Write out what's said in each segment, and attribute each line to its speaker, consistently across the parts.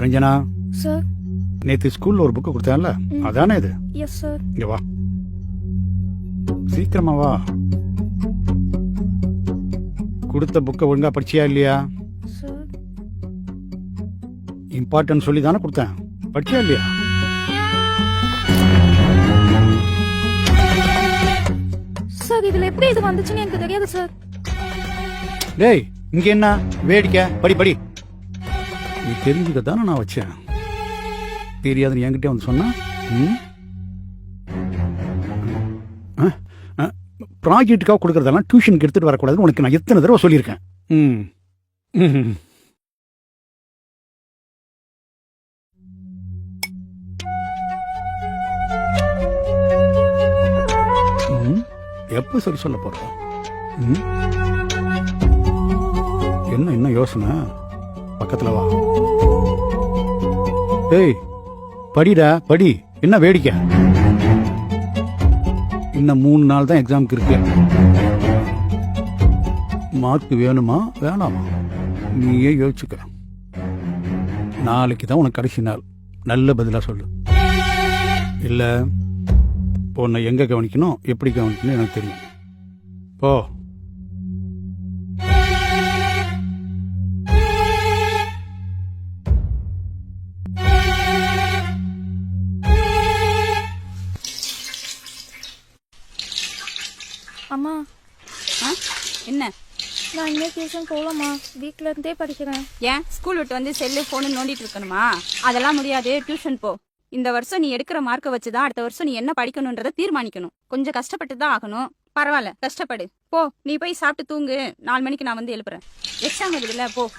Speaker 1: Ranjana
Speaker 2: sir
Speaker 1: நேத்து ஸ்கூல்ல ஒரு புக்கு கொடுத்தேன்ல. அதானே இது?
Speaker 2: எஸ் சார்
Speaker 1: இங்க வா. சீக்கிரமா வா. கொடுத்த புக்கை ஒழுங்கா படிச்சியா இல்லையா?
Speaker 2: சார்
Speaker 1: இம்பார்ட்டன்ட் சொல்லி தானே கொடுத்தேன். படிச்சியா இல்லையா?
Speaker 2: சார் இதுல எப்படி இது வந்துச்சுன்னு எனக்கு தெரியாது சார்
Speaker 1: டேய் இங்க என்ன? வேடிக்கை? படி படி. நீ தெரிஞ்சுக்க தானே நான் வச்சேன். தெரியாதுன்னு என்கிட்ட வந்து சொன்னா ப்ராஜெக்ட்டுக்காக கொடுக்கறதெல்லாம் டியூஷனுக்கு எடுத்துட்டு வரக்கூடாதுன்னு உனக்கு நான் எத்தனை தடவை சொல்லியிருக்கேன். ம். ம். எப்போ சரி சொல்ல போறோம்? ம்? என்ன என்ன யோசனை? பக்கத்துல வா. ஏய் படிடா படி. என்ன வேடிக்கை? இன்னும் மூணு நாள் தான் எக்ஸாமுக்கு இருக்கு. மார்க் வேணுமா வேணாமா? நீயே யோசிச்சுக்க. நாளைக்கு தான் உனக்கு கடைசி நாள். நல்ல பதிலாக சொல்லு. இல்லை உன்னை எங்கே கவனிக்கணும் எப்படி கவனிக்கணும் எனக்கு தெரியும். போ.
Speaker 2: அம்மா.
Speaker 3: ஆ? என்ன?
Speaker 2: நான் இனிமே டியூஷன் போகலாமா வீட்ல இருந்தே படிக்கிறேன்.
Speaker 3: ஏன்? ஸ்கூல் விட்டு வந்து செல்லு போனு நோண்டிட்டு இருக்கணுமா? அதெல்லாம் முடியாது. டியூஷன் போ. இந்த வருஷம் நீ எடுக்கிற மார்க்கை வச்சு தான் அடுத்த வருஷம் நீ என்ன படிக்கணுன்றத தீர்மானிக்கணும். கொஞ்சம் கஷ்டப்பட்டு தான் ஆகணும். பரவாயில்ல கஷ்டப்படு. போ நீ போய் சாப்பிட்டு தூங்கு. நாலு மணிக்கு நான் வந்து எழுப்புறேன். எக்ஸாம் இருக்குதுல்ல போ.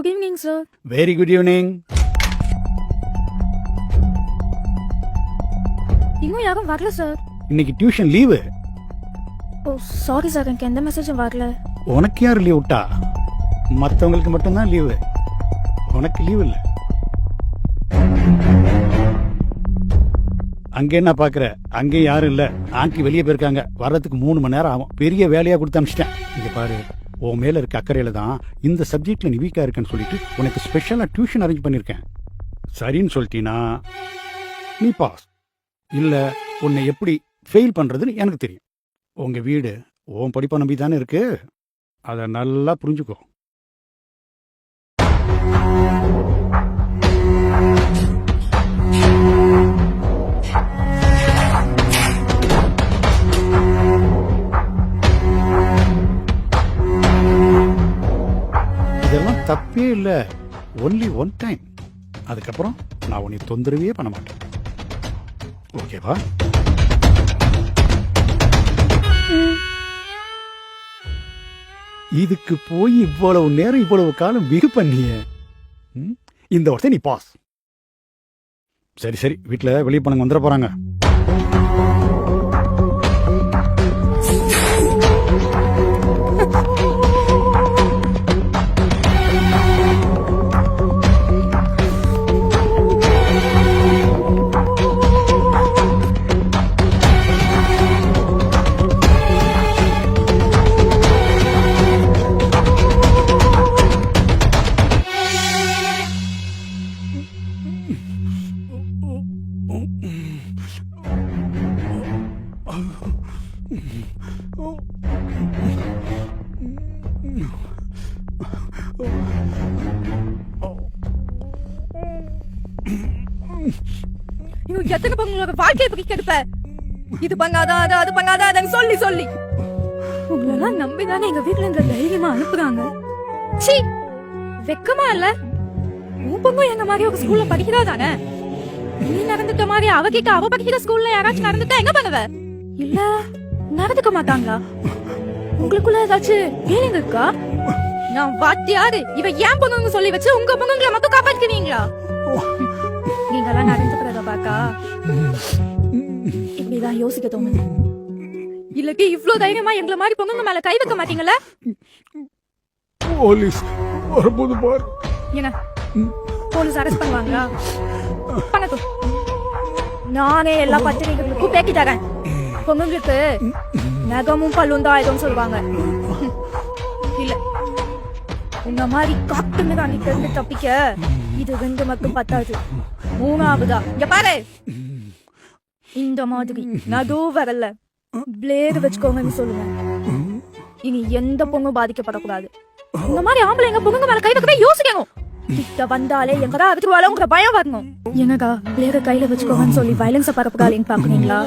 Speaker 2: Good evening sir
Speaker 1: very good evening
Speaker 2: இன்னும் யாரும் வரல சார்
Speaker 1: இன்னைக்கு tuition leave
Speaker 2: oh sorry sir எனக்கு எந்த மெசேஜும் வரல.
Speaker 1: உனக்கு யார் லீவ் விட்டா? மற்றவங்களுக்கு மட்டும்தான் லீவு உனக்கு லீவ் இல்லை. அங்க என்ன பாக்குற? அங்கேயும் யாரும் இல்ல. ஆண்டி வெளியே போயிருக்காங்க. வர்றதுக்கு மூணு மணி நேரம் ஆகும். பெரிய வேலையா கொடுத்து அனுப்பிச்சிட்டேன். இங்க பாரு. உன் மேல இருக்க அக்கறையில தான் இந்த சப்ஜெக்ட்ல நீ வீக்கா இருக்கேன்னு சொல்லிட்டு உனக்கு ஸ்பெஷலா டியூஷன் அரேஞ்ச் பண்ணிருக்கேன். சரின்னு சொல்லிட்டீனா நீ பாஸ் இல்ல உன்னை எப்படி ஃபெயில் பண்றதுன்னு எனக்கு தெரியும். உங்க வீடு உன் படிப்பை நம்பி தானே இருக்கு? அதை நல்லா புரிஞ்சுக்கோ. தப்பே இல்லை. ஒன்லி ஒன் டைம் அதுக்கப்புறம் நான் உன்னை தொந்தரவே பண்ண மாட்டேன். ஓகேவா? இதுக்கு போய் இவ்வளவு நேரம் இவ்வளவு காலம் வெகு பண்ணிய. இந்த வருஷம் நீ பாஸ். சரி சரி. வீட்டில் வெளியே போனவங்க வந்துட போகிறாங்க
Speaker 4: இவங்க எத்தனை பொங்கலோட வாழ்க்கையை பத்தி கெடுப்ப இது பண்ணாதா அது அது பண்ணாதா அதன்னு சொல்லி சொல்லி. உங்களெல்லாம் நம்பிதானே எங்க வீட்ல இருந்து தைரியமா அனுப்புறாங்க? சீ வெக்கமா இல்ல? உன் பொண்ணு எங்க மாதிரி ஒரு ஸ்கூல்ல படிக்கிறா தானே? நீ நடந்துட்ட மாதிரி அவகிட்ட அவ படிக்கிற ஸ்கூல்ல யாராச்சும் நடந்துட்டா என்ன பண்ணுவ? இல்ல. நடந்துக்க மாட்டாங்களா? உங்களுக்குள்ள ஏதாச்சும் ஃபீலிங் இருக்கா? நான் வாத்தியாரு. இவ ஏன் பொண்ணுங்க சொல்லி வச்சு உங்க பொண்ணுங்களை மட்டும் காப்பாத்துக்கிறீங்களா? நீங்கெல்லாம் நடந்துக்கிறத பார்த்தா இப்படிதான் யோசிக்க தோணுது. இல்லட்டி இவ்ளோ தைரியமா எங்கள மாதிரி பொண்ணுங்க மேல கை வைக்க மாட்டீங்களா
Speaker 1: போலீஸ் வரும்போது பார்.
Speaker 4: என்ன? போலீஸ் அரெஸ்ட் பண்ணுவாங்களா? பண்ணட்டும். நானே எல்லா பத்திரிகைகளுக்கும் பேக்கி தரேன் பொண்ணுங்களுக்கு நகமும் பல்லும் தான் ஆயிடும்னு சொல்லுவாங்க. உங்க மாதிரி காட்டு மிராண்டிட்ட இருந்து தப்பிக்க? இது ரெண்டு மட்டும் பத்தாது. மூணாவதா. இங்க பாரு. இந்த மாதிரி நடு வரல பிளேடு வச்சுக்கோங்கன்னு சொல்லுங்க. இனி எந்த பொண்ணும் பாதிக்கப்படக்கூடாது. இந்த மாதிரி ஆம்பளைங்க பொண்ணுங்க மேல கை வைக்கவே யோசிக்கணும். கிட்ட வந்தாலே எங்கடா அடிச்சுவாளுங்கிற பயம் வரணும். என்னக்கா பிளேட கையில வச்சுக்கோங்கன்னு சொல்லி வயலன்ஸ பரப்புகாலின்னு பாக்குறீங்களா?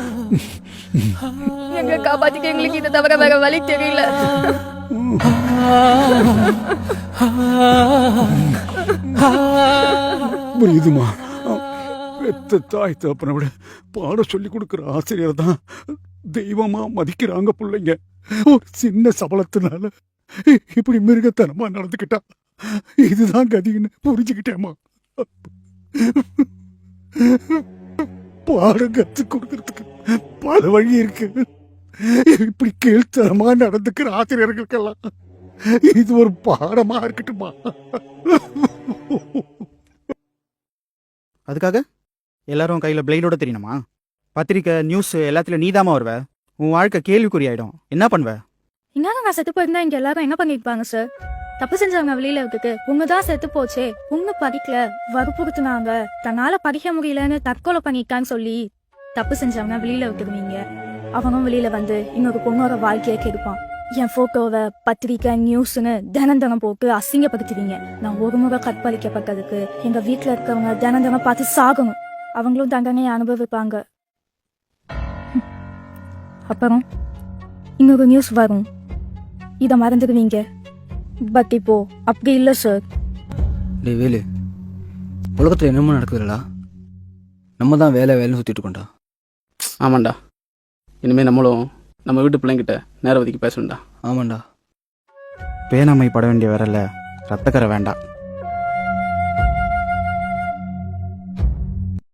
Speaker 4: எங்க காப்பாத்திக்க எங்களுக்கு இதை தவிர வேற வழி தெரியல.
Speaker 1: புரியுதுமா? பெத்த தாய் தப்பனை விட பாட சொல்லி கொடுக்குற ஆசிரியர் தான் தெய்வமா மதிக்கிறாங்க பிள்ளைங்க. ஒரு சின்ன சபலத்தினால இப்படி மிருகத்தனமா நடந்துக்கிட்டா இதுதான் கதின்னு புரிஞ்சுக்கிட்டேம்மா. பாடம் கத்து கொடுக்கறதுக்கு பல வழி இருக்கு. இப்படி கீழ்த்தனமா நடந்துக்கிற ஆசிரியர்களுக்கெல்லாம் இது ஒரு பாடமா இருக்கட்டுமா?
Speaker 5: அதுக்காக எல்லாரும் கையில் பிளேடோட தெரியணுமா? பத்திரிக்கை நியூஸ் எல்லாத்துலயும் நீதாம்மா வருவ. உன் வாழ்க்கை கேள்விக்குறி ஆயிடும். என்ன பண்ணுவ?
Speaker 4: என்னங்க நான் செத்து போயிருந்தா இங்க எல்லாரும் என்ன பண்ணிருப்பாங்க சார் தப்பு செஞ்சவங்க வெளியில விட்டுட்டு உங்க தான் செத்து போச்சே உங்க படிக்கல வற்புறுத்துனாங்க. தன்னால படிக்க முடியலன்னு தற்கொலை பண்ணிட்டான்னு சொல்லி தப்பு செஞ்சவங்க வெளியில விட்டுருவீங்க அவனும் வெளியில வந்து இன்னொரு பொண்ணோட வாழ்க்கையை கெடுப்பான். என் போட்டோவை பத்திரிக்கை நியூஸ்னு தினம் தினம் போட்டு அசிங்கப்படுத்துவீங்க. நான் ஒரு முறை கற்பழிக்கப்பட்டதுக்கு எங்க வீட்டுல இருக்கவங்க தினம் தினம் பார்த்து சாகணும். அவங்களும் தண்டனையை அனுபவிப்பாங்க. அப்புறம் இன்னொரு நியூஸ் வரும். இதை மறந்துடுவீங்க. பட் இப்போ அப்படி இல்லை சார்
Speaker 6: டேய் வேலு. உலகத்தில் என்னமோ நடக்குதுடா. நம்ம தான் வேலை வேலைன்னு சுற்றிட்டு இருக்கோம்டா.
Speaker 7: ஆமாண்டா. இனிமேல் நம்மளும் நம்ம வீட்டு பிள்ளைங்கிட்ட நேரம் ஒதுக்கி பேசணும்டா.
Speaker 6: ஆமாண்டா.
Speaker 5: பேனாமை பட வேண்டிய வரல ரத்தக்கரை வேண்டாம்.